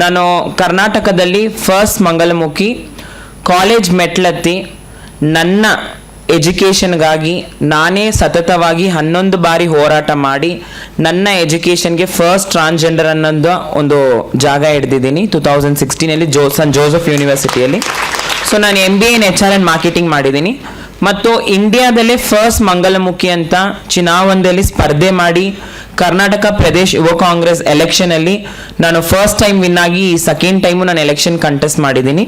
ನಾನು ಕರ್ನಾಟಕದಲ್ಲಿ first ಮಂಗಲಮುಖಿ college ಮೆಟ್ಲತ್ತಿ, ನನ್ನ ಎಜುಕೇಷನ್ಗಾಗಿ ನಾನೇ ಸತತವಾಗಿ ಹನ್ನೊಂದು ಬಾರಿ ಹೋರಾಟ ಮಾಡಿ, ನನ್ನ ಎಜುಕೇಷನ್ಗೆ ಫಸ್ಟ್ ಟ್ರಾನ್ಸ್ಜೆಂಡರ್ ಅನ್ನೋದು ಒಂದು ಜಾಗ ಹಿಡ್ದಿದ್ದೀನಿ ಟೂ ತೌಸಂಡ್ ಸಿಕ್ಸ್ಟೀನಲ್ಲಿ ಜೋ ಸನ್ ಜೋಸಫ್ ಯೂನಿವರ್ಸಿಟಿಯಲ್ಲಿ ಸೊ ನಾನು M B in H R and marketing ಮಾಡಿದ್ದೀನಿ. ಮತ್ತು ಇಂಡಿಯಾದಲ್ಲೇ ಫಸ್ಟ್ ಮಂಗಲಮುಖಿ ಅಂತ ಚುನಾವಣೆಯಲ್ಲಿ ಸ್ಪರ್ಧೆ ಮಾಡಿ ಕರ್ನಾಟಕ ಪ್ರದೇಶ ಯುವ ಕಾಂಗ್ರೆಸ್ ಎಲೆಕ್ಷನ್ ಅಲ್ಲಿ ನಾನು ಫಸ್ಟ್ ಟೈಮ್ ವಿನ್ ಆಗಿ ಸೆಕೆಂಡ್ ಟೈಮು ನಾನು ಎಲೆಕ್ಷನ್ ಕಂಟೆಸ್ಟ್ ಮಾಡಿದ್ದೀನಿ.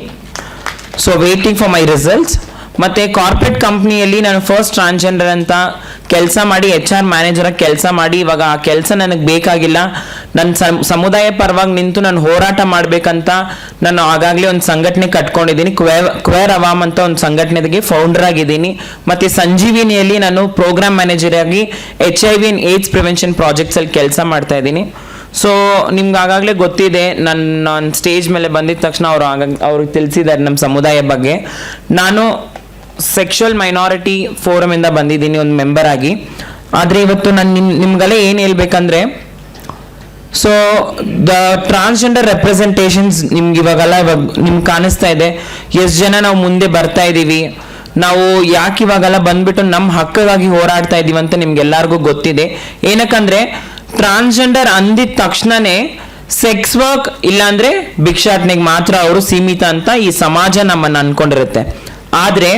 So waiting for my results ಮತ್ತೆ ಕಾರ್ಪೊರೇಟ್ ಕಂಪ್ನಿಯಲ್ಲಿ ನಾನು ಫಸ್ಟ್ ಟ್ರಾನ್ಸ್ಜೆಂಡರ್ ಅಂತ ಕೆಲಸ ಮಾಡಿ ಎಚ್ ಆರ್ ಮ್ಯಾನೇಜರ್ ಕೆಲಸ ಮಾಡಿ, ಇವಾಗ ಆ ಕೆಲಸ ನನಗೆ ಬೇಕಾಗಿಲ್ಲ. ನನ್ನ ಸಮ್- ಸಮುದಾಯ ಪರವಾಗಿ ನಿಂತು ನಾನು ಹೋರಾಟ ಮಾಡಬೇಕಂತ ನಾನು ಆಗಾಗಲೇ ಒಂದು ಸಂಘಟನೆ ಕಟ್ಕೊಂಡಿದ್ದೀನಿ. ಕ್ವೇರ್ ಕ್ವೇರ್ ಅವಾಮ್ ಅಂತ ಒಂದು ಸಂಘಟನೆಗೆ ಫೌಂಡರ್ ಆಗಿದ್ದೀನಿ. ಮತ್ತೆ ಸಂಜೀವಿನಿಯಲ್ಲಿ ನಾನು ಪ್ರೋಗ್ರಾಮ್ ಮ್ಯಾನೇಜರ್ ಆಗಿ H I V and AIDS prevention projects ಅಲ್ಲಿ ಕೆಲಸ ಮಾಡ್ತಾ ಇದ್ದೀನಿ. ಸೊ ನಿಮ್ಗೆ ಆಗಾಗಲೇ ಗೊತ್ತಿದೆ ನನ್ನ ನಾನು ಸ್ಟೇಜ್ ಮೇಲೆ ಬಂದಿದ ತಕ್ಷಣ ಅವರು ಆಗ ಅವ್ರಿಗೆ ತಿಳಿಸಿದ್ದಾರೆ ನಮ್ಮ ಸಮುದಾಯ ಬಗ್ಗೆ. ನಾನು ಸೆಕ್ಷುವಲ್ ಮೈನಾರಿಟಿ ಫೋರಮ್ ಇಂದ ಬಂದಿದ್ದೀನಿ, ಒಂದು ಮೆಂಬರ್ ಆಗಿ. ಆದರೆ ಇವತ್ತು ನಾನು ನಿಮ್, ನಿಮ್ಗೆಲ್ಲ ಏನು ಹೇಳ್ಬೇಕಂದ್ರೆ ಸೊ ದ ಟ್ರಾನ್ಸ್ಜೆಂಡರ್ ರೆಪ್ರೆಸೆಂಟೇಷನ್ಸ್ ನಿಮ್ಗೆ ಇವಾಗೆಲ್ಲ ಇವಾಗ ನಿಮ್ಗೆ ಕಾಣಿಸ್ತಾ ಇದೆ. ಎಷ್ಟು ಜನ ನಾವು ಮುಂದೆ ಬರ್ತಾ ಇದ್ದೀವಿ ನಾವು ಯಾಕೆ ಇವಾಗೆಲ್ಲ ಬಂದ್ಬಿಟ್ಟು ನಮ್ಮ ಹಕ್ಕಾಗಿ ಹೋರಾಡ್ತಾ ಇದೀವಿ ಅಂತ ನಿಮ್ಗೆಲ್ಲರಿಗೂ ಗೊತ್ತಿದೆ. ಏನಕ್ಕಂದ್ರೆ ಟ್ರಾನ್ಸ್ಜೆಂಡರ್ ಅಂದಿದ ತಕ್ಷಣನೇ ಸೆಕ್ಸ್ ವರ್ಕ್ ಇಲ್ಲಾಂದ್ರೆ ಭಿಕ್ಷಾಟನೆಗೆ ಮಾತ್ರ ಅವರು ಸೀಮಿತ ಅಂತ ಈ ಸಮಾಜ ನಮ್ಮನ್ನು ಅನ್ಕೊಂಡಿರುತ್ತೆ. ಆದ್ರೆ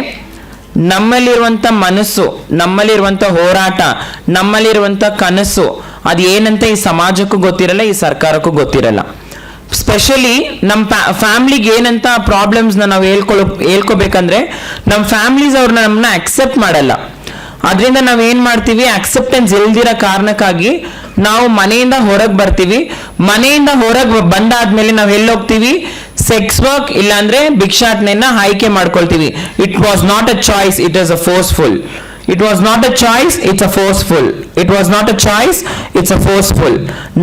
ನಮ್ಮಲ್ಲಿರುವಂತ ಮನಸ್ಸು, ನಮ್ಮಲ್ಲಿರುವಂತ ಹೋರಾಟ, ನಮ್ಮಲ್ಲಿರುವಂತ ಕನಸು, ಅದು ಏನಂತ ಈ ಸಮಾಜಕ್ಕೂ ಗೊತ್ತಿರಲ್ಲ, ಈ ಸರ್ಕಾರಕ್ಕೂ ಗೊತ್ತಿರಲ್ಲ. ಸ್ಪೆಷಲಿ ನಮ್ಮ ಫ್ಯಾಮ್ಲಿಗೆ ಏನಂತ ಪ್ರಾಬ್ಲಮ್ಸ್ನ ನಾವು ಹೇಳ್ಕೊಳ್ಳೋ ಹೇಳ್ಕೊಬೇಕಂದ್ರೆ ನಮ್ಮ ಫ್ಯಾಮ್ಲೀಸ್ ಅವ್ರನ್ನ ನಮ್ಮನ್ನ ಅಕ್ಸೆಪ್ಟ್ ಮಾಡಲ್ಲ. ಅದರಿಂದ ನಾವು ಏನ್ ಮಾಡ್ತೀವಿ ಅಕ್ಸೆಪ್ಟೆನ್ಸ್ ಇಲ್ದಿರೋ ಕಾರಣಕ್ಕಾಗಿ ನಾವು ಮನೆಯಿಂದ ಹೊರಗೆ ಬರ್ತೀವಿ. ಮನೆಯಿಂದ ಹೊರಗೆ ಬಂದಾದ್ಮೇಲೆ ನಾವು ಎಲ್ಲಿ ಹೋಗ್ತೀವಿ ಸೆಕ್ಸ್ ವರ್ಕ್ ಇಲ್ಲಾಂದ್ರೆ ಭಿಕ್ಷಾಟನೆಯನ್ನ ಆಯ್ಕೆ ಮಾಡ್ಕೊಳ್ತೀವಿ. It was not a choice it is a forceful it was not a choice it's a forceful it was not a choice it's a forceful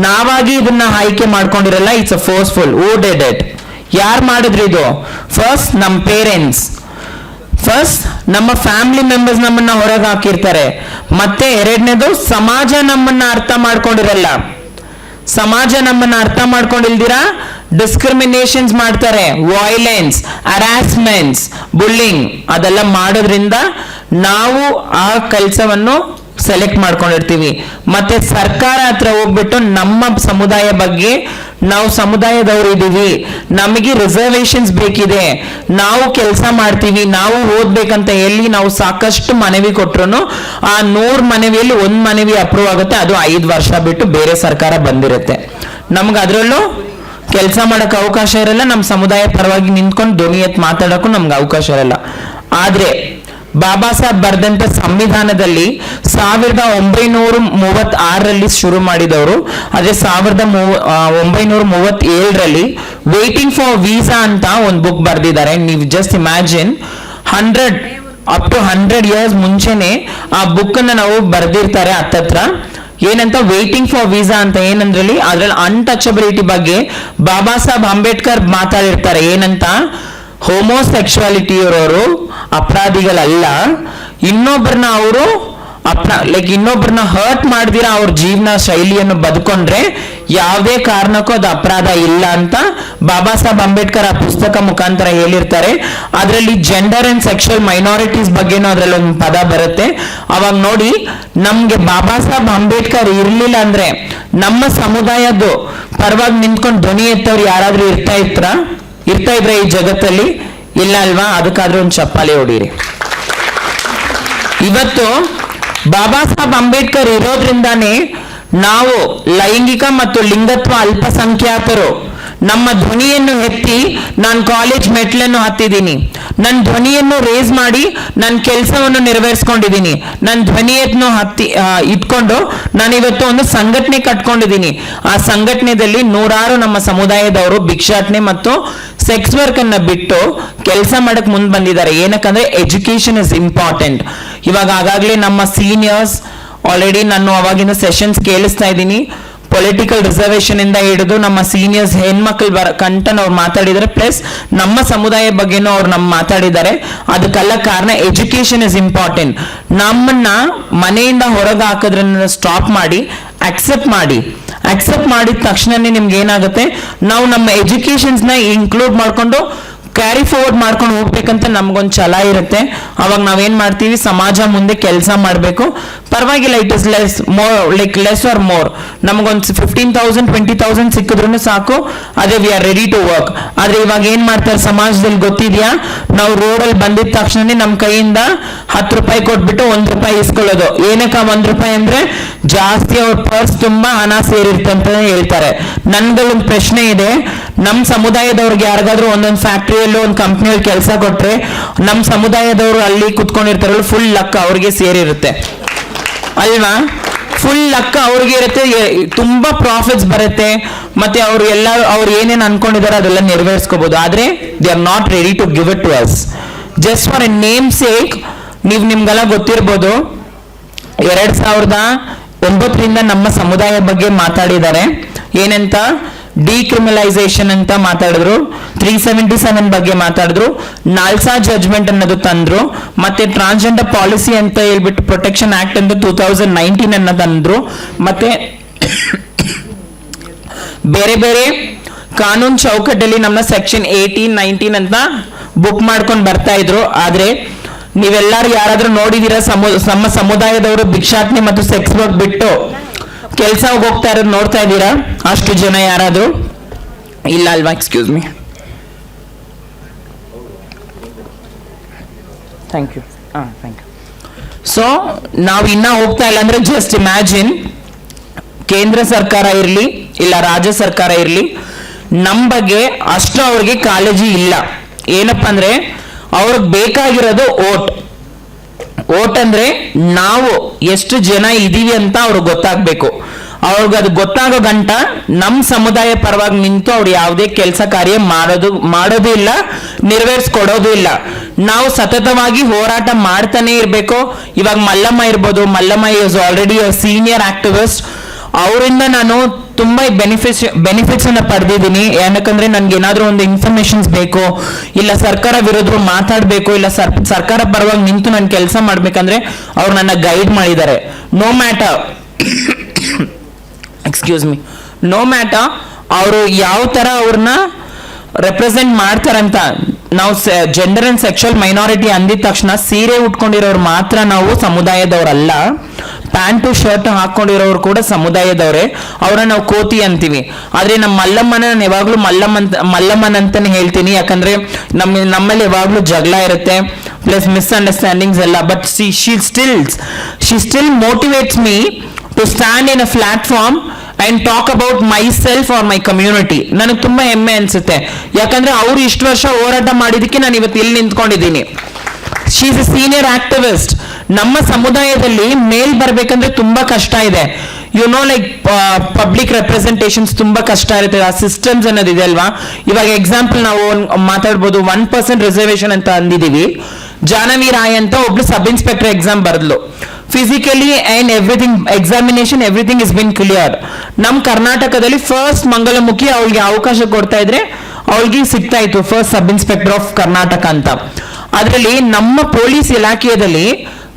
ನಾವಾಗಿ ಇದನ್ನ ಆಯ್ಕೆ ಮಾಡ್ಕೊಂಡಿರಲ್ಲ ಇಟ್ಸ್ ಅ ಫೋರ್ಸ್ಫುಲ್ ಓ ಡೆಡ್ ಯಾರು ಮಾಡಿದ್ರು ಇದು? ಫಸ್ಟ್ ನಮ್ಮ ಪೇರೆಂಟ್ಸ್ ಫಸ್ಟ್ ನಮ್ಮ ಫ್ಯಾಮಿಲಿ ಮೆಂಬರ್ಸ್ ನಮ್ಮನ್ನ ಹೊರಗೆ ಹಾಕಿರ್ತಾರೆ. ಮತ್ತೆ ಎರಡನೇದು, ಸಮಾಜ ನಮ್ಮನ್ನ ಅರ್ಥ ಮಾಡ್ಕೊಂಡಿರಲ್ಲ. ಸಮಾಜ ನಮ್ಮನ್ನ ಅರ್ಥ ಮಾಡ್ಕೊಂಡಿಲ್ದಿರಾ? ಡಿಸ್ಕ್ರಿಮಿನೇಷನ್ಸ್ ಮಾಡ್ತಾರೆ. ವೈಲೆನ್ಸ್ ಅರಾಸ್ಮೆಂಟ್ಸ್ ಬುಲ್ಲಿಂಗ್ ಅದೆಲ್ಲ ಮಾಡೋದ್ರಿಂದ ನಾವು ಆ ಕೆಲಸವನ್ನು ಸೆಲೆಕ್ಟ್ ಮಾಡ್ಕೊಂಡಿರ್ತೀವಿ. ಮತ್ತೆ ಸರ್ಕಾರ ಹತ್ರ ಹೋಗ್ಬಿಟ್ಟು ನಮ್ಮ ಸಮುದಾಯ ಬಗ್ಗೆ ನಾವು ಸಮುದಾಯದವ್ರು ಇದ್ದೀವಿ ನಮಗೆ ರಿಸರ್ವೇಶನ್ಸ್ ಬೇಕಿದೆ. ನಾವು ಕೆಲಸ ಮಾಡ್ತೀವಿ. ನಾವು ಓದ್ಬೇಕಂತ ಹೇಳಿ ನಾವು ಸಾಕಷ್ಟು ಮನವಿ ಕೊಟ್ರು ಆ ನೂರ್ ಮನವಿಯಲ್ಲಿ ಒಂದ್ ಮನವಿ ಅಪ್ರೂವ್ ಆಗುತ್ತೆ. ಅದು ಐದು ವರ್ಷ ಬಿಟ್ಟು ಬೇರೆ ಸರ್ಕಾರ ಬಂದಿರುತ್ತೆ. ನಮ್ಗೆ ಅದರಲ್ಲೂ ಕೆಲಸ ಮಾಡಕ್ ಅವಕಾಶ ಇರಲ್ಲ. ನಮ್ಮ ಸಮುದಾಯ ಪರವಾಗಿ ನಿಂತ್ಕೊಂಡು ಧ್ವನಿ ಎತ್ ಮಾತಾಡಕ್ಕೂ ನಮ್ಗೆ ಅವಕಾಶ ಇರಲ್ಲ. ಆದ್ರೆ ಬಾಬಾ ಸಾಹೇಬ್ ಬರೆದಂತ ಸಂವಿಧಾನದಲ್ಲಿ ಸಾವಿರದ ಒಂಬೈನೂರ ಮೂವತ್ ಆರರಲ್ಲಿ ಶುರು ಮಾಡಿದವರು. ಅದೇ ಸಾವಿರದ ಒಂಬೈನೂರ ಮೂವತ್ ಏಳರಲ್ಲಿ ವೇಟಿಂಗ್ ಫಾರ್ ವೀಸಾ ಅಂತ ಒಂದು ಬುಕ್ ಬರೆದಿದ್ದಾರೆ. ನೀವು just imagine hundred up to hundred years ಮುಂಚೆನೆ ಆ ಬುಕ್ ಅನ್ನ ನಾವು ಬರೆದಿರ್ತಾರೆ ಹತ್ತತ್ರ ಏನಂತ? ವೇಟಿಂಗ್ ಫಾರ್ ವೀಸಾ ಅಂತ. ಏನಂದ್ರಲ್ಲಿ? ಅದ್ರಲ್ಲಿ ಅನ್ಟಚಬಿಲಿಟಿ ಬಗ್ಗೆ ಬಾಬಾ ಸಾಹೇಬ್ ಅಂಬೇಡ್ಕರ್ ಮಾತಾಡಿರ್ತಾರೆ. ಏನಂತ? ಹೋಮೋಸೆಕ್ಷುವಾಲಿಟಿ ಇರೋರು ಅಪರಾಧಿಗಳಲ್ಲ. ಇನ್ನೊಬ್ಬರನ್ನ ಅವರು ಅಪ್ರ ಲೈಕ್ ಇನ್ನೊಬ್ಬರನ್ನ ಹರ್ಟ್ ಮಾಡ್ದಿರ ಅವ್ರ ಜೀವನ ಶೈಲಿಯನ್ನು ಬದುಕೊಂಡ್ರೆ ಯಾವುದೇ ಕಾರಣಕ್ಕೂ ಅದು ಅಪರಾಧ ಇಲ್ಲ ಅಂತ ಬಾಬಾ ಸಾಹೇಬ್ ಅಂಬೇಡ್ಕರ್ ಆ ಪುಸ್ತಕ ಮುಖಾಂತರ ಹೇಳಿರ್ತಾರೆ. ಅದರಲ್ಲಿ ಜೆಂಡರ್ ಅಂಡ್ ಸೆಕ್ಷುವಲ್ ಮೈನಾರಿಟೀಸ್ ಬಗ್ಗೆನೂ ಅದ್ರಲ್ಲಿ ಒಂದು ಪದ ಬರುತ್ತೆ. ಅವಾಗ ನೋಡಿ ನಮ್ಗೆ ಬಾಬಾ ಸಾಹೇಬ್ ಅಂಬೇಡ್ಕರ್ ಇರ್ಲಿಲ್ಲ ಅಂದ್ರೆ ನಮ್ಮ ಸಮುದಾಯದ್ದು ಪರವಾಗಿ ನಿಂತ್ಕೊಂಡು ಧ್ವನಿ ಎತ್ತವ್ರು ಯಾರಾದ್ರೂ ಇರ್ತಾ ಇತ್ರ ಇರ್ತಾ ಇದ್ರೆ ಈ ಜಗತ್ತಲ್ಲಿ ಇಲ್ಲ ಅಲ್ವಾ? ಅದಕ್ಕಾದ್ರೂ ಒಂದು ಚಪ್ಪಾಳೆ ಹೊಡೀರಿ. ಇವತ್ತು ಬಾಬಾ ಸಾಹೇಬ್ ಅಂಬೇಡ್ಕರ್ ಇರೋದ್ರಿಂದಾನೇ ನಾವು ಲೈಂಗಿಕ ಮತ್ತು ಲಿಂಗತ್ವ ಅಲ್ಪಸಂಖ್ಯಾತರು ನಮ್ಮ ಧ್ವನಿಯನ್ನು ಎತ್ತಿ ನಾನು ಕಾಲೇಜ್ ಮೆಟ್ಲನ್ನು ಹತ್ತಿದ್ದೀನಿ. ನನ್ನ ಧ್ವನಿಯನ್ನು ರೇಸ್ ಮಾಡಿ ನನ್ನ ಕೆಲಸವನ್ನು ನೆರವೇರಿಸ್ಕೊಂಡಿದ್ದೀನಿ. ನನ್ನ ಧ್ವನಿಯನ್ನು ಹತ್ತಿ ಇಟ್ಕೊಂಡು ನಾನು ಇವತ್ತು ಒಂದು ಸಂಘಟನೆ ಕಟ್ಕೊಂಡಿದ್ದೀನಿ. ಆ ಸಂಘಟನೆಯಲ್ಲಿ ನೂರಾರು ನಮ್ಮ ಸಮುದಾಯದವರು ಭಿಕ್ಷಾಟನೆ ಮತ್ತು ಸೆಕ್ಸ್ ವರ್ಕ್ ಅನ್ನ ಬಿಟ್ಟು ಕೆಲಸ ಮಾಡಕ್ ಮುಂದೆ ಬಂದಿದ್ದಾರೆ. ಏನಕ್ಕಂದ್ರೆ ಎಜುಕೇಶನ್ ಇಸ್ ಇಂಪಾರ್ಟೆಂಟ್ ಇವಾಗ ಆಗಾಗ್ಲೇ ನಮ್ಮ ಸೀನಿಯರ್ಸ್ ಆಲ್ರೆಡಿ ನಾನು ಅವಾಗಿನ ಸೆಷನ್ಸ್ ಕೇಳಿಸ್ತಾ ಇದ್ದೀನಿ. ಪೊಲಿಟಿಕಲ್ ರಿಸರ್ವೇಶನ್ ಇಂದ ಹಿಡಿದು ನಮ್ಮ ಸೀನಿಯರ್ಸ್ ಹೆಣ್ಮಕ್ಳು ಬರ ಕಂಟನ್ ಅವ್ರು ಮಾತಾಡಿದ್ದಾರೆ ಪ್ಲಸ್ ನಮ್ಮ ಸಮುದಾಯ ಬಗ್ಗೆನೂ ಅವ್ರು ನಮ್ಮ ಮಾತಾಡಿದ್ದಾರೆ. ಅದಕ್ಕೆಲ್ಲ ಕಾರಣ ಎಜುಕೇಶನ್ ಇಸ್ ಇಂಪಾರ್ಟೆಂಟ್ ನಮ್ಮನ್ನ ಮನೆಯಿಂದ ಹೊರಗೆ ಹಾಕೋದ್ರನ್ನ ಸ್ಟಾಪ್ ಮಾಡಿ ಅಕ್ಸೆಪ್ಟ್ ಮಾಡಿ. ಅಕ್ಸೆಪ್ಟ್ ಮಾಡಿದ ತಕ್ಷಣನೇ ನಿಮ್ಗೆ ಏನಾಗುತ್ತೆ? ನಾವು ನಮ್ಮ ಎಜುಕೇಶನ್ಸ್ನ ಇನ್ಕ್ಲೂಡ್ ಮಾಡ್ಕೊಂಡು ಕ್ಯಾರಿ ಫಾರ್ವರ್ಡ್ ಮಾಡ್ಕೊಂಡು ಹೋಗ್ಬೇಕಂತ ನಮ್ಗೊಂದು ಛಲ ಇರುತ್ತೆ. ಅವಾಗ ನಾವೇನ್ ಮಾಡ್ತೀವಿ, ಸಮಾಜ ಮುಂದೆ ಕೆಲಸ ಮಾಡಬೇಕು. ಪರವಾಗಿಲ್ಲ it is less more like less or more ನಮಗೊಂದು ಫಿಫ್ಟೀನ್ ತೌಸಂಡ್ ಟ್ವೆಂಟಿ ತೌಸಂಡ್ ಸಿಕ್ಕಿದ್ರು ಸಾಕು. ಅದೇ we are ready to work ಆದ್ರೆ ಇವಾಗ ಏನ್ ಮಾಡ್ತಾರೆ, ಸಮಾಜದಲ್ಲಿ ಗೊತ್ತಿದ್ಯಾ? ನಾವು ರೋಡಲ್ಲಿ ಬಂದಿದ ತಕ್ಷಣನೇ ನಮ್ಮ ಕೈಯಿಂದ ಹತ್ತು ರೂಪಾಯಿ ಕೊಟ್ಬಿಟ್ಟು ಒಂದ್ ರೂಪಾಯಿ ಇಸ್ಕೊಳ್ಳೋದು. ಏನಕ್ಕ ಒಂದ್ ರೂಪಾಯಿ ಅಂದ್ರೆ ಜಾಸ್ತಿ ಅವ್ರ ಪರ್ಸ್ ತುಂಬಾ ಹಣ ಸೇರಿರುತ್ತೆ ಅಂತ ಹೇಳ್ತಾರೆ. ನನ್ಗಳೊಂದು ಪ್ರಶ್ನೆ ಇದೆ. ನಮ್ ಸಮುದಾಯದವ್ರಿಗೆ ಯಾರಿಗಾದ್ರೂ ಒಂದೊಂದು ಫ್ಯಾಕ್ಟ್ರಿಯಲ್ಲೂ ಒಂದು ಕಂಪ್ನಿಯಲ್ಲಿ ಕೆಲಸ ಕೊಟ್ರೆ ನಮ್ಮ ಸಮುದಾಯದವರು ಅಲ್ಲಿ ಕುತ್ಕೊಂಡಿರ್ತಾರಲ್ಲ ಫುಲ್ ಲಕ್ ಅವ್ರಿಗೆ ಸೇರಿರುತ್ತೆ. ಅಲ್ವಾ? ಫುಲ್ ಲಕ್ಕ ಅವ್ರಿಗೆ ಇರುತ್ತೆ ತುಂಬಾ ಪ್ರಾಫಿಟ್ಸ್ ಬರುತ್ತೆ, ಮತ್ತೆ ಅವ್ರು ಎಲ್ಲ, ಅವ್ರು ಏನೇನು ಅನ್ಕೊಂಡಿದ್ದಾರೆ ಅದೆಲ್ಲ ನೆರವೇರಿಸ್ಕೋಬಹುದು ಆದ್ರೆ they are not ready to give it to us just for a name sake ನೀವು ನಿಮ್ಗೆಲ್ಲ ಗೊತ್ತಿರ್ಬೋದು, ಎರಡ್ ಸಾವಿರದ ಒಂಬತ್ತರಿಂದ ನಮ್ಮ ಸಮುದಾಯ ಬಗ್ಗೆ ಮಾತಾಡಿದ್ದಾರೆ. ಏನಂತ? ಡಿಕ್ರಿಮಿನಲೈಸೇಷನ್ ಅಂತ ಮಾತಾಡಿದ್ರು. ತ್ರೀ ಸೆವೆಂಟಿ ಸೆವೆನ್ ಬಗ್ಗೆ ಮಾತಾಡಿದ್ರು. ನಾಲ್ಸಾ ಜಡ್ಜ್ಮೆಂಟ್ ಅನ್ನೋದು ತಂದ್ರು. ಮತ್ತೆ ಟ್ರಾನ್ಸ್ಜೆಂಡರ್ ಪಾಲಿಸಿ ಅಂತ ಹೇಳ್ಬಿಟ್ಟು ಪ್ರೊಟೆಕ್ಷನ್ ಆಕ್ಟ್ ಅಂತ ಟೂ ತೌಸಂಡ್ ನೈನ್ಟೀನ್ ಅನ್ನ ತಂದ್ರು. ಮತ್ತೆ ಬೇರೆ ಬೇರೆ ಕಾನೂನು ಚೌಕಟ್ಟಲ್ಲಿ ನಮ್ಮ ಸೆಕ್ಷನ್ ಏಯ್ಟೀನ್ ನೈನ್ಟೀನ್ ಅಂತ ಬುಕ್ ಮಾಡ್ಕೊಂಡು ಬರ್ತಾ ಇದ್ರು. ಆದ್ರೆ ನೀವೆಲ್ಲರೂ ಯಾರಾದ್ರೂ ನೋಡಿದೀರ, ಸಮು, ನಮ್ಮ ಸಮುದಾಯದವರು ಭಿಕ್ಷಾಟನೆ ಮತ್ತು ಸೆಕ್ಸ್ ವರ್ಕ್ ಬಿಟ್ಟು ಕೆಲಸ ಹೋಗ್ತಾ ಇರೋದು ನೋಡ್ತಾ ಇದ್ದೀರಾ? ಅಷ್ಟು ಜನ ಯಾರಾದರೂ? ಇಲ್ಲ ಅಲ್ವಾ ಎಕ್ಸ್ಕ್ಯೂಸ್ ಮೀ ಥ್ಯಾಂಕ್ ಯು ಹಾಂ ಥ್ಯಾಂಕ್ ಯು ಸೊ ನಾವು ಇನ್ನ ಹೋಗ್ತಾ ಇಲ್ಲ ಅಂದ್ರೆ ಜಸ್ಟ್ ಇಮ್ಯಾಜಿನ್ ಕೇಂದ್ರ ಸರ್ಕಾರ ಇರಲಿ, ಇಲ್ಲ ರಾಜ್ಯ ಸರ್ಕಾರ ಇರಲಿ ನಮ್ಮ ಬಗ್ಗೆ ಅಷ್ಟು ಅವ್ರಿಗೆ ಕಾಳಜಿ ಇಲ್ಲ. ಏನಪ್ಪ ಅಂದ್ರೆ, ಅವ್ರಿಗೆ ಬೇಕಾಗಿರೋದು ಓಟ್. ಓಟ್ ಅಂದ್ರೆ ನಾವು ಎಷ್ಟು ಜನ ಇದೀವಿ ಅಂತ ಅವ್ರಿಗೆ ಗೊತ್ತಾಗ್ಬೇಕು. ಅವ್ರಿಗೆ ಅದು ಗೊತ್ತಾಗೋ ಗಂಟ ನಮ್ಮ ಸಮುದಾಯ ಪರವಾಗಿ ನಿಂತು ಅವ್ರು ಯಾವುದೇ ಕೆಲಸ ಕಾರ್ಯ ಮಾಡೋದು ಮಾಡೋದು ಇಲ್ಲ, ನೆರವೇರಿಸ್ಕೊಡೋದು ಇಲ್ಲ. ನಾವು ಸತತವಾಗಿ ಹೋರಾಟ ಮಾಡ್ತಾನೆ ಇರಬೇಕು. ಇವಾಗ ಮಲ್ಲಮ್ಮ ಇರ್ಬೋದು. Mallamma is already senior activist ಅವರಿಂದ ನಾನು ತುಂಬಾ ಬೆನಿಫಿಟ್ಸ್ ಬೆನಿಫಿಟ್ಸ್ ಅನ್ನ ಪಡೆದಿದ್ದೀನಿ. ಯಾಕಂದ್ರೆ ನನ್ಗೆ ಏನಾದರೂ ಒಂದು ಇನ್ಫಾರ್ಮೇಶನ್ಸ್ ಬೇಕು, ಇಲ್ಲ ಸರ್ಕಾರ ವಿರುದ್ಧ ಮಾತಾಡಬೇಕು, ಇಲ್ಲ ಸರ್, ಸರ್ಕಾರ ಪರವಾಗಿ ನಿಂತು ನಾನು ಕೆಲಸ ಮಾಡ್ಬೇಕಂದ್ರೆ ಅವ್ರು ನನ್ನ ಗೈಡ್ ಮಾಡಿದ್ದಾರೆ. No matter excuse me no matter ಅವರು ಯಾವ ತರ ಅವ್ರನ್ನ ರೆಪ್ರೆಸೆಂಟ್ ಮಾಡ್ತಾರಂತ, ನಾವು ಜೆಂಡರ್ ಅಂಡ್ ಸೆಕ್ಷುವಲ್ ಮೈನಾರಿಟಿ ಅಂದಿದ ತಕ್ಷಣ ಸೀರೆ ಉಟ್ಕೊಂಡಿರೋರು ಮಾತ್ರ ನಾವು ಸಮುದಾಯದವರಲ್ಲ. ಪ್ಯಾಂಟು, ಶರ್ಟ್ ಹಾಕೊಂಡಿರೋರು ಕೂಡ ಸಮುದಾಯದವರೇ. ಅವರನ್ನು ನಾವು ಕೋತಿ ಅಂತೀವಿ. ಆದ್ರೆ ನಮ್ಮ ಮಲ್ಲಮ್ಮನ ನಾನು ಯಾವಾಗ್ಲೂ ಮಲ್ಲಮ್ಮ ಮಲ್ಲಮ್ಮನ್ ಅಂತಾನೆ ಹೇಳ್ತೀನಿ. ಯಾಕಂದ್ರೆ ನಮ್ಮ ನಮ್ಮಲ್ಲಿ ಯಾವಾಗ್ಲೂ ಜಗಳ ಇರುತ್ತೆ. ಪ್ಲಸ್ ಮಿಸ್ಅಂಡರ್ಸ್ಟ್ಯಾಂಡಿಂಗ್ಸ್ ಎಲ್ಲ. But she she stills she still motivates me to stand in a platform and talk about myself or my community ನನಗೆ ತುಂಬಾ ಹೆಮ್ಮೆ ಅನ್ಸುತ್ತೆ. ಯಾಕಂದ್ರೆ ಅವ್ರು ಇಷ್ಟು ವರ್ಷ ಹೋರಾಟ ಮಾಡಿದಕ್ಕೆ ನಾನು ಇವತ್ತು ಇಲ್ಲಿ ನಿಂತ್ಕೊಂಡಿದ್ದೀನಿ. She is a senior activist ನಮ್ಮ ಸಮುದಾಯದಲ್ಲಿ ಮೇಲ್ ಬರ್ಬೇಕಂದ್ರೆ ತುಂಬಾ ಕಷ್ಟ ಇದೆ. You know like public representations ತುಂಬಾ ಕಷ್ಟ ಇರುತ್ತೆ. ಆ ಸಿಸ್ಟಮ್ಸ್ ಅನ್ನೋದಿದೆ ಅಲ್ವಾ? ಇವಾಗ ಎಕ್ಸಾಂಪಲ್ ನಾವು ಮಾತಾಡ್ಬೋದು ಒನ್ ಪರ್ಸೆಂಟ್ ರಿಸರ್ವೇಶನ್ ಅಂತ ಅಂದಿದೀವಿ. ಜಾನವಿ ರಾಯ್ ಅಂತ ಒಬ್ಳು sub inspector exam ಬರ್ದ್ಲು. Physically and everything examination everything is been clear ನಮ್ ಕರ್ನಾಟಕದಲ್ಲಿ ಫಸ್ಟ್ ಮಂಗಳಮುಖಿ ಅವಳಿಗೆ ಅವಕಾಶ ಕೊಡ್ತಾ ಇದ್ರೆ, ಅವಳಿಗೆ ಸಿಗ್ತಾ ಇತ್ತು first sub inspector of Karnataka ಅಂತ. ಅದರಲ್ಲಿ ನಮ್ಮ ಪೊಲೀಸ್ ಇಲಾಖೆಯಲ್ಲಿ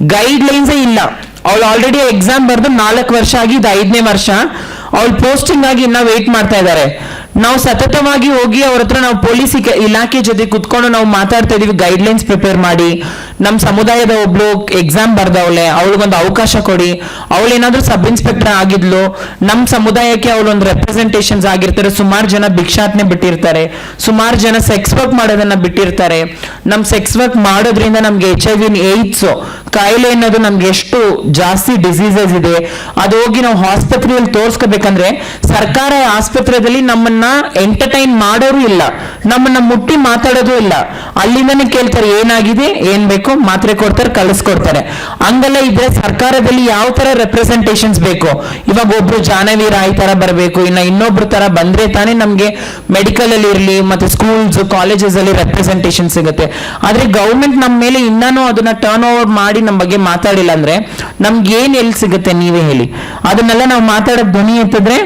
ಗೈಡ್ ಲೈನ್ಸೇ ಇಲ್ಲ. ಅವಳು ಆಲ್ರೆಡಿ ಎಕ್ಸಾಮ್ ಬರೆದು ನಾಲ್ಕು ವರ್ಷ ಆಗಿ ಇದು ಐದನೇ ವರ್ಷ. ಅವಳು ಪೋಸ್ಟಿಂಗ್ ಆಗಿ ಇನ್ನ ವೇಟ್ ಮಾಡ್ತಾ ಇದ್ದಾರೆ ನಾವು ಸತತವಾಗಿ ಹೋಗಿ ಅವ್ರ ಹತ್ರ ನಾವು ಪೊಲೀಸ್ ಇಲಾಖೆ ಜೊತೆ ಕುತ್ಕೊಂಡು ನಾವು ಮಾತಾಡ್ತಾ ಇದೀವಿ ಗೈಡ್ ಲೈನ್ಸ್ ಪ್ರಿಪೇರ್ ಮಾಡಿ. ನಮ್ಮ ಸಮುದಾಯದ ಒಬ್ಳು ಎಕ್ಸಾಮ್ ಬರ್ದವಳೆ, ಅವಳಿಗೊಂದು ಅವಕಾಶ ಕೊಡಿ. ಅವಳೇನಾದ್ರೂ ಸಬ್ ಇನ್ಸ್ಪೆಕ್ಟರ್ ಆಗಿದ್ಲು ನಮ್ಮ ಸಮುದಾಯಕ್ಕೆ ಅವಳೊಂದು ರೆಪ್ರೆಸೆಂಟೇಷನ್ಸ್ ಆಗಿರ್ತಾರೆ, ಸುಮಾರು ಜನ ಭಿಕ್ಷಾಟನೆ ಬಿಟ್ಟಿರ್ತಾರೆ. ಸುಮಾರು ಜನ ಸೆಕ್ಸ್ ವರ್ಕ್ ಮಾಡೋದನ್ನ ಬಿಟ್ಟಿರ್ತಾರೆ. ನಮ್ ಸೆಕ್ಸ್ ವರ್ಕ್ ಮಾಡೋದ್ರಿಂದ ನಮ್ಗೆ ಎಚ್ ಐ ವಿನ್ ಏಡ್ಸ್ ಕಾಯಿಲೆ ಅನ್ನೋದು ನಮ್ಗೆ ಎಷ್ಟು ಜಾಸ್ತಿ ಡಿಸೀಸಸ್ ಇದೆ. ಅದು ಹೋಗಿ ನಾವು ಆಸ್ಪತ್ರೆಯಲ್ಲಿ ತೋರ್ಸ್ಕೋಬೇಕಂದ್ರೆ ಸರ್ಕಾರ ಆಸ್ಪತ್ರೆಯಲ್ಲಿ ನಮ್ಮನ್ನ ಎಂಟರ್ಟೈನ್ ಮಾಡೋರು ಇಲ್ಲ. ನಮ್ಮನ್ನ ಮುಟ್ಟಿ ಮಾತಾಡೋದು ಇಲ್ಲ. ಅಲ್ಲಿಂದನೇ ಕೇಳ್ತಾರೆ, ಏನಾಗಿದೆ, ಏನ್ ಬೇಕು, ಮಾತ್ರೆ ಕೊಡ್ತಾರೆ, ಕಳಿಸ್ಕೊಡ್ತಾರೆ. ಹಂಗೆಲ್ಲ ಇದ್ರೆ ಸರ್ಕಾರದಲ್ಲಿ ಯಾವ ತರ ರೆಪ್ರೆಸೆಂಟೇಷನ್ಸ್ ಬೇಕು? ಇವಾಗ ಒಬ್ರು ಜಾನವಿ ರಾಯ್ ತರ ಬರಬೇಕು, ಇನ್ನ ಇನ್ನೊಬ್ರು ತರ ಬಂದ್ರೆ ತಾನೇ ನಮ್ಗೆ ಮೆಡಿಕಲ್ ಅಲ್ಲಿ ಇರ್ಲಿ, ಮತ್ತೆ ಸ್ಕೂಲ್ಸ್ ಕಾಲೇಜಸ್ ಅಲ್ಲಿ ರೆಪ್ರೆಸೆಂಟೇಷನ್ ಸಿಗುತ್ತೆ. ಆದ್ರೆ ಗೌರ್ಮೆಂಟ್ ನಮ್ಮ ಮೇಲೆ ಇನ್ನೂ ಅದನ್ನ ಟರ್ನ್ ಓವರ್ ಮಾಡಿ ನಮ್ಮ ಬಗ್ಗೆ ಮಾತಾಡಿಲ್ಲ ಅಂದ್ರೆ ನಮ್ಗೆ ಏನ್ ಎಲ್ಲಿ ಸಿಗುತ್ತೆ, ನೀವೇ ಹೇಳಿ. ಅದನ್ನೆಲ್ಲ ನಾವು ಮಾತಾಡೋ ಧ್ವನಿ ಎತ್ತಿದ್ರೆ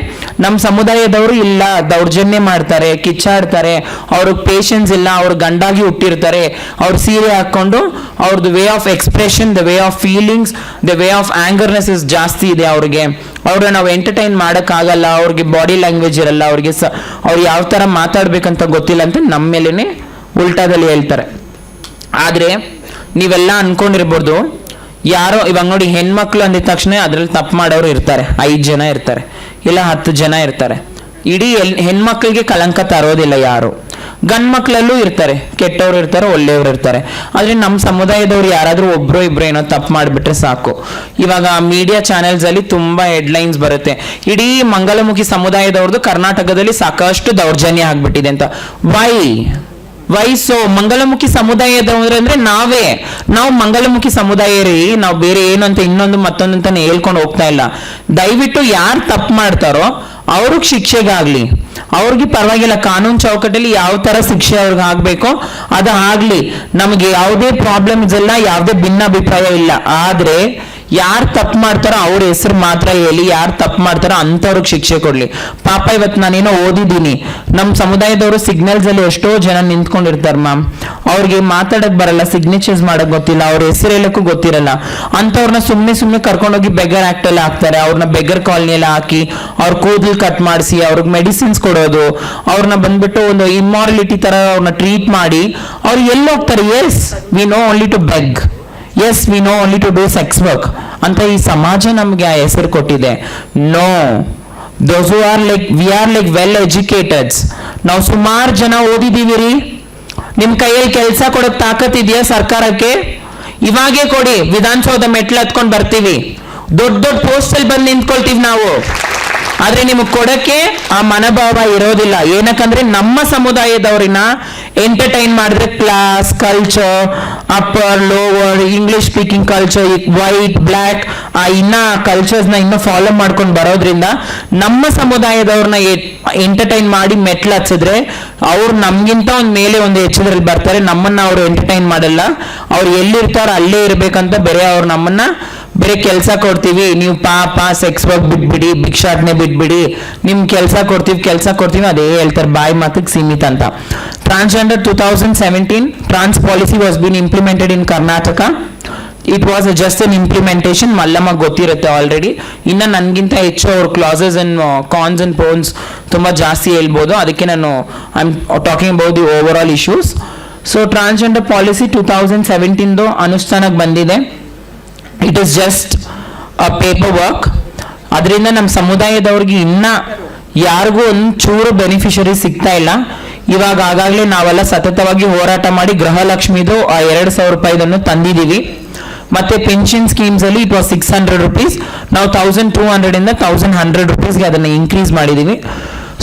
ನಮ್ಮ ಸಮುದಾಯದವರು ಇಲ್ಲ ದೌರ್ಜನ್ಯ ಮಾಡ್ತಾರೆ, ಕಿಚ್ಚಾಡ್ತಾರೆ, ಅವ್ರಿಗೆ ಪೇಷನ್ಸ್ ಇಲ್ಲ, ಅವ್ರ ಗಂಡಾಗಿ ಹುಟ್ಟಿರ್ತಾರೆ. ಅವ್ರ ಸೀರೆ ಹಾಕೊಂಡು ಅವ್ರದ್ದು way of expression the way of feelings the way of angerness is ಜಾಸ್ತಿ ಇದೆ ಅವ್ರಿಗೆ. ಅವ್ರನ್ನ ನಾವು ಎಂಟರ್ಟೈನ್ ಮಾಡೋಕ್ಕಾಗಲ್ಲ, ಅವ್ರಿಗೆ ಬಾಡಿ ಲ್ಯಾಂಗ್ವೇಜ್ ಇರಲ್ಲ, ಅವ್ರಿಗೆ ಸ, ಅವ್ರು ಯಾವ ಥರ ಮಾತಾಡ್ಬೇಕಂತ ಗೊತ್ತಿಲ್ಲ ಅಂತ ನಮ್ಮ ಮೇಲೇ ಉಲ್ಟಾದಲ್ಲಿ ಹೇಳ್ತಾರೆ. ಆದರೆ ನೀವೆಲ್ಲ ಅಂದ್ಕೊಂಡಿರ್ಬೋದು ಯಾರೋ, ಇವಾಗ ನೋಡಿ ಹೆಣ್ಮಕ್ಳು ಅಂದಿದ ತಕ್ಷಣ ಅದ್ರಲ್ಲಿ ತಪ್ಪು ಮಾಡೋರು ಇರ್ತಾರೆ. ಐದು ಜನ ಇರ್ತಾರೆ. ಇಲ್ಲ ಹತ್ತು ಜನ ಇರ್ತಾರೆ. ಇಡೀ ಎಲ್ ಹೆಣ್ಮಕ್ಳಿಗೆ ಕಳಂಕ ತರೋದಿಲ್ಲ ಯಾರು. ಗಂಡ್ ಮಕ್ಕಳಲ್ಲೂ ಇರ್ತಾರೆ, ಕೆಟ್ಟವ್ರು ಇರ್ತಾರೆ, ಒಳ್ಳೆಯವ್ರು ಇರ್ತಾರೆ. ಆದ್ರೆ ನಮ್ಮ ಸಮುದಾಯದವ್ರು ಯಾರಾದರೂ ಒಬ್ಬರು ಇಬ್ಬರು ಏನೋ ತಪ್ಪು ಮಾಡಿಬಿಟ್ರೆ ಸಾಕು. ಇವಾಗ ಮೀಡಿಯಾ ಚಾನೆಲ್ಸ್ ಅಲ್ಲಿ ತುಂಬಾ ಹೆಡ್ಲೈನ್ಸ್ ಬರುತ್ತೆ. ಇಡೀ ಮಂಗಲಮುಖಿ ಸಮುದಾಯದವ್ರದ್ದು ಕರ್ನಾಟಕದಲ್ಲಿ ಸಾಕಷ್ಟು ದೌರ್ಜನ್ಯ ಆಗ್ಬಿಟ್ಟಿದೆ ಅಂತ. ವೈ ವಯಸ್ಸು ಮಂಗಲಮುಖಿ ಅಂದ್ರೆ ನಾವೇ. ನಾವು ಮಂಗಲಮುಖಿ ಸಮುದಾಯ ರೀ, ನಾವು ಬೇರೆ ಏನು ಅಂತ ಇನ್ನೊಂದು ಮತ್ತೊಂದು ಅಂತ ಹೇಳ್ಕೊಂಡು ಹೋಗ್ತಾ ಇಲ್ಲ. ದಯವಿಟ್ಟು ಯಾರು ತಪ್ಪು ಮಾಡ್ತಾರೋ ಅವ್ರಿಗೆ ಶಿಕ್ಷೆಗಾಗ್ಲಿ. ಅವ್ರಿಗೆ ಪರವಾಗಿಲ್ಲ, ಕಾನೂನು ಚೌಕಟ್ಟಲ್ಲಿ ಯಾವ ತರ ಶಿಕ್ಷೆ ಅವ್ರಿಗೆ ಆಗ್ಬೇಕೋ ಅದು ಆಗ್ಲಿ. ನಮಗೆ ಯಾವುದೇ ಪ್ರಾಬ್ಲಮ್ಸ್ ಇಲ್ಲ ಯಾವುದೇ ಭಿನ್ನಾಭಿಪ್ರಾಯ ಇಲ್ಲ. ಆದ್ರೆ ಯಾರು ತಪ್ಪು ಮಾಡ್ತಾರೋ ಅವ್ರ ಹೆಸರು ಮಾತ್ರ ಹೇಳಿ, ಯಾರು ತಪ್ಪು ಮಾಡ್ತಾರೋ ಅಂಥವ್ರಿಗೆ ಶಿಕ್ಷೆ ಕೊಡ್ಲಿ. ಪಾಪ ಇವತ್ತು ನಾನೇನೋ ಓದಿದ್ದೀನಿ. ನಮ್ಮ ಸಮುದಾಯದವರು ಸಿಗ್ನಲ್ಸ್ ಅಲ್ಲಿ ಎಷ್ಟೋ ಜನ ನಿಂತ್ಕೊಂಡಿರ್ತಾರೆ ಮ್ಯಾಮ್ ಅವ್ರಿಗೆ ಮಾತಾಡಕ್ ಬರಲ್ಲ ಸಿಗ್ನೇಚರ್ಸ್ ಮಾಡಕ್ ಗೊತ್ತಿಲ್ಲ, ಅವ್ರ ಹೆಸರು ಹೇಳಕ್ಕೂ ಗೊತ್ತಿರಲ್ಲ. ಅಂಥವ್ರನ್ನ ಸುಮ್ಮನೆ ಸುಮ್ಮನೆ ಕರ್ಕೊಂಡೋಗಿ ಬೆಗರ್ ಆಕ್ಟ್ ಅಲ್ಲಿ ಹಾಕ್ತಾರೆ. ಅವ್ರನ್ನ ಬೆಗರ್ ಕಾಲನಿಯಲ್ಲಿ ಹಾಕಿ, ಅವ್ರ ಕೂದಲು ಕಟ್ ಮಾಡಿಸಿ, ಅವ್ರಿಗೆ ಮೆಡಿಸಿನ್ಸ್ ಕೊಡೋದು ಅವ್ರನ್ನ ಬಂದ್ಬಿಟ್ಟು ಒಂದು ಇಮ್ಮಾರಲಿಟಿ ತರ ಅವ್ರನ್ನ ಟ್ರೀಟ್ ಮಾಡಿ, ಅವ್ರು ಎಲ್ಲಿ ಹೋಗ್ತಾರೆ. Yes we know only to beg yes we know only to do sex work ಅಂತ ಈ ಸಮಾಜ ನಮಗೆ ಆ ಹೆಸರು ಕೊಟ್ಟಿದೆ. No those are like we are like well educateds ನಾವು ಸುಮಾರು ಜನ ಓದಿದ್ದೀವಿ ರೀ ನಿಮ್ಮ ಕೈಯಲ್ಲಿ ಕೆಲಸ ಕೊಡಕ್ ತಾಕತ್ ಇದೆಯಾ ಸರ್ಕಾರಕ್ಕೆ? ಇವಾಗೇ ಕೊಡಿ, ವಿಧಾನಸೌಧ ಮೆಟ್ಲು ಹತ್ಕೊಂಡು ಬರ್ತೀವಿ. ದೊಡ್ಡ ದೊಡ್ಡ ಪೋಸ್ಟ್ ಅಲ್ಲಿ ಬಂದು ನಿಂತ್ಕೊಳ್ತೀವಿ ನಾವು. ಆದ್ರೆ ನಿಮಗೆ ಕೊಡಕ್ಕೆ ಆ ಮನೋಭಾವ ಇರೋದಿಲ್ಲ. ಏನಕ್ಕಂದ್ರೆ ನಮ್ಮ ಸಮುದಾಯದವ್ರನ್ನ ಎಂಟರ್ಟೈನ್ ಮಾಡಿದ್ರೆ class culture upper lower English speaking culture white black ಆ ಇನ್ನ ಕಲ್ಚರ್ಸ್ನ ಇನ್ನ ಫಾಲೋ ಮಾಡ್ಕೊಂಡು ಬರೋದ್ರಿಂದ ನಮ್ಮ ಸಮುದಾಯದವ್ರನ್ನ ಎಂಟರ್ಟೈನ್ ಮಾಡಿ ಮೆಟ್ಲು ಹಚ್ಚಿದ್ರೆ ಅವ್ರು ನಮ್ಗಿಂತ ಒಂದು ಮೇಲೆ ಒಂದು ಹೆಚ್ಚದ್ರಲ್ಲಿ ಬರ್ತಾರೆ, ನಮ್ಮನ್ನ ಅವ್ರು ಎಂಟರ್ಟೈನ್ ಮಾಡಲ್ಲ. ಅವ್ರು ಎಲ್ಲಿರ್ತಾರೋ ಅಲ್ಲೇ ಇರಬೇಕಂತ ಬೇರೆ ಅವ್ರು ನಮ್ಮನ್ನ ಬೇರೆ ಕೆಲಸ ಕೊಡ್ತೀವಿ, ನೀವು ಪಾಪ ಸೆಕ್ಸ್ ವರ್ಕ್ ಬಿಟ್ಬಿಡಿ, ಭಿಕ್ಷಾಟನೆ ಬಿಟ್ಬಿಡಿ, ನಿಮ್ ಕೆಲಸ ಕೊಡ್ತೀವಿ ಕೆಲಸ ಕೊಡ್ತೀವಿ ಅದೇ ಹೇಳ್ತಾರೆ, ಬಾಯಿ ಮಾತಿಗೆ ಸೀಮಿತ ಅಂತ. Transgender two thousand seventeen trans policy was been implemented in Karnataka it was just an implementation Mallamma ಗೊತ್ತಿರುತ್ತೆ ಆಲ್ರೆಡಿ ಇನ್ನು ನನಗಿಂತ ಹೆಚ್ಚು ಅವ್ರ classes and cons and pons ತುಂಬ ಜಾಸ್ತಿ ಹೇಳ್ಬೋದು. ಅದಕ್ಕೆ ನಾನು I am talking about the over all issues so transgender policy two thousand ಸೆವೆಂಟೀನ್ದು ಅನುಷ್ಠಾನಕ್ಕೆ ಬಂದಿದೆ. It is just a paper work ಅದರಿಂದ ನಮ್ಮ ಸಮುದಾಯದವ್ರಿಗೆ ಇನ್ನ ಯಾರಿಗೂ ಒಂದು ಚೂರು ಬೆನಿಫಿಷರಿ ಸಿಗ್ತಾ ಇಲ್ಲ. ಇವಾಗ ಆಗಾಗಲೇ ನಾವೆಲ್ಲ ಸತತವಾಗಿ ಹೋರಾಟ ಮಾಡಿ ಗೃಹಲಕ್ಷ್ಮಿದು ಆ ಎರಡು ಸಾವಿರ ರೂಪಾಯಿದನ್ನು ತಂದಿದ್ದೀವಿ ಮತ್ತೆ ಪೆನ್ಷನ್ ಸ್ಕೀಮ್ಸ್ ಅಲ್ಲಿ it was six hundred rupees ನಾವು ತೌಸಂಡ್ ಟೂ ಹಂಡ್ರೆಡ್ ಇಂದ ತೌಸಂಡ್ ಹಂಡ್ರೆಡ್ ರುಪೀಸ್ಗೆ ಅದನ್ನ ಇನ್ಕ್ರೀಸ್ ಮಾಡಿದೀವಿ.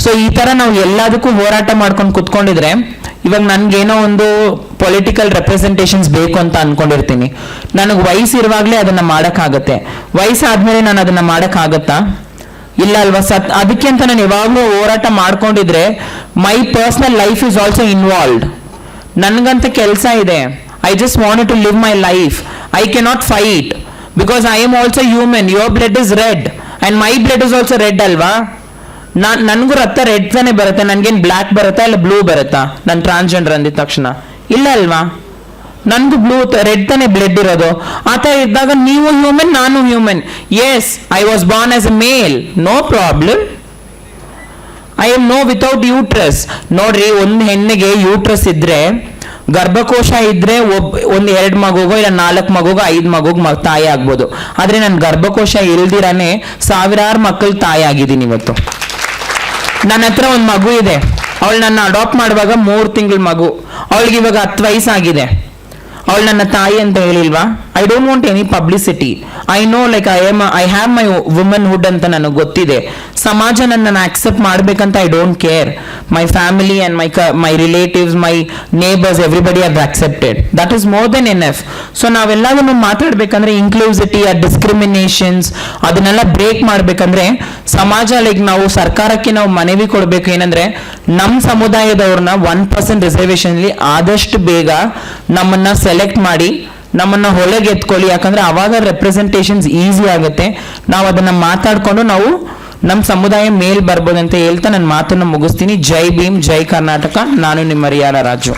ಸೊ ಈ ತರ ನಾವು ಎಲ್ಲದಕ್ಕೂ ಹೋರಾಟ ಮಾಡ್ಕೊಂಡು ಕುತ್ಕೊಂಡಿದ್ರೆ ಇವಾಗ ನನ್ಗೇನೋ ಒಂದು ಪೊಲಿಟಿಕಲ್ ರೆಪ್ರೆಸೆಂಟೇಷನ್ಸ್ ಬೇಕು ಅಂತ ಅನ್ಕೊಂಡಿರ್ತೀನಿ. ನನಗೆ ವಯಸ್ಸಿರುವಾಗಲೇ ಅದನ್ನ ಮಾಡಕ್ಕಾಗತ್ತೆ. ವಯಸ್ಸಾದ್ಮೇಲೆ ನಾನು ಅದನ್ನ ಮಾಡೋಕ್ಕಾಗತ್ತಾ? ಇಲ್ಲ ಅಲ್ವಾ ಸತ್ ಅದಕ್ಕೆ ಅಂತ ನಾನು ಯಾವಾಗಲೂ ಹೋರಾಟ ಮಾಡ್ಕೊಂಡಿದ್ರೆ my personal life is also involved ನನಗಂತ ಕೆಲಸ ಇದೆ. I just want to live my life I cannot fight because I am also human your blood is red and my blood is also red ಅಲ್ವಾ? ನಾನ್ ನನಗೂ ರಕ್ತ red ತಾನೇ ಬರುತ್ತೆ, ನನಗೇನು black ಬರುತ್ತಾ ಇಲ್ಲ ಬ್ಲೂ ಬರುತ್ತಾ? ನಾನು ಟ್ರಾನ್ಸ್ಜೆಂಡರ್ ಅಂದಿದ ತಕ್ಷಣ. ಇಲ್ಲ ಅಲ್ವಾ? ನನಗೂ ಬ್ಲೂ ರೆಡ್ ತಾನೇ ಬ್ಲಡ್ ಇರೋದು. ಆ ಥರ ಇದ್ದಾಗ ನೀವು ಹ್ಯೂಮನ್ ನಾನು human as I was born as a male no problem I'm no without uterus ನೋಡ್ರಿ, ಒಂದು ಹೆಣ್ಣಿಗೆ ಯೂಟ್ರಸ್ ಇದ್ರೆ, ಗರ್ಭಕೋಶ ಇದ್ರೆ ಒಬ್ ಒಂದು ಎರಡು ಮಗುಗೋ ಇಲ್ಲ ನಾಲ್ಕು ಮಗುಗೋ ಐದು ಮಗುಗ್ ಮಗ ತಾಯಿ ಆಗ್ಬೋದು. ಆದರೆ ನನ್ನ ಗರ್ಭಕೋಶ ಇಲ್ದಿರಾನೆ ಸಾವಿರಾರು ಮಕ್ಕಳು ತಾಯಿ ಆಗಿದ್ದೀನಿ ಇವತ್ತು. ನನ್ನ ಹತ್ರ ಒಂದು ಮಗು ಇದೆ. ಅವಳು ನನ್ನ ಅಡಾಪ್ಟ್ ಮಾಡುವಾಗ ಮೂರು ತಿಂಗಳ ಮಗು. ಅವಳಿಗೆ ಇವಾಗ ಹತ್ತು ವಯಸ್ಸಾಗಿದೆ. ಅವಳು ನನ್ನ ತಾಯಿ ಅಂತ ಹೇಳಿಲ್ವಾ? I don't want any publicity I know like I'm I have my womanhood ಅಂತ ನನಗೆ ಗೊತ್ತಿದೆ. ಸಮಾಜ ನನ್ನನ್ನು ಆಕ್ಸೆಪ್ಟ್ ಮಾಡ್ಬೇಕಂತ I don't care my family and my ಕ my relatives my neighbours everybody ಅದು accepted that is more than enough so ನಾವೆಲ್ಲವನ್ನು ಮಾತಾಡ್ಬೇಕಂದ್ರೆ inclusivity ಆ ಡಿಸ್ಕ್ರಿಮಿನೇಷನ್ಸ್ ಅದನ್ನೆಲ್ಲ ಬ್ರೇಕ್ ಮಾಡ್ಬೇಕಂದ್ರೆ ಸಮಾಜ ಲೈಕ್ ನಾವು ಸರ್ಕಾರಕ್ಕೆ ನಾವು ಮನವಿ ಕೊಡಬೇಕು ಏನಂದ್ರೆ ನಮ್ಮ ಸಮುದಾಯದವ್ರನ್ನ ಒನ್ ಪರ್ಸೆಂಟ್ ರಿಸರ್ವೇಷನ್ ಆದಷ್ಟು ಬೇಗ ನಮ್ಮನ್ನ ಸೆಲೆಕ್ಟ್ ಮಾಡಿ ನಮ್ಮನ್ನ ಹೊಲೆಗೆ ಎತ್ಕೊಳ್ಳಿ. ಯಾಕಂದ್ರೆ ಅವಾಗ ರೆಪ್ರೆಸೆಂಟೇಷನ್ಸ್ ಈಸಿ ಆಗುತ್ತೆ. ನಾವು ಅದನ್ನ ಮಾತಾಡ್ಕೊಂಡು ನಾವು ನಮ್ಮ ಸಮುದಾಯ ಮೇಲ್ ಬರ್ಬೋದಂತ ಹೇಳ್ತಾ ನನ್ನ ಮಾತನ್ನು ಮುಗಿಸ್ತೀನಿ. ಜೈ ಭೀಮ್, ಜೈ ಕರ್ನಾಟಕ. ನಾನು ನಿಮ್ಮ ರಿಯಾಲ ರಾಜು.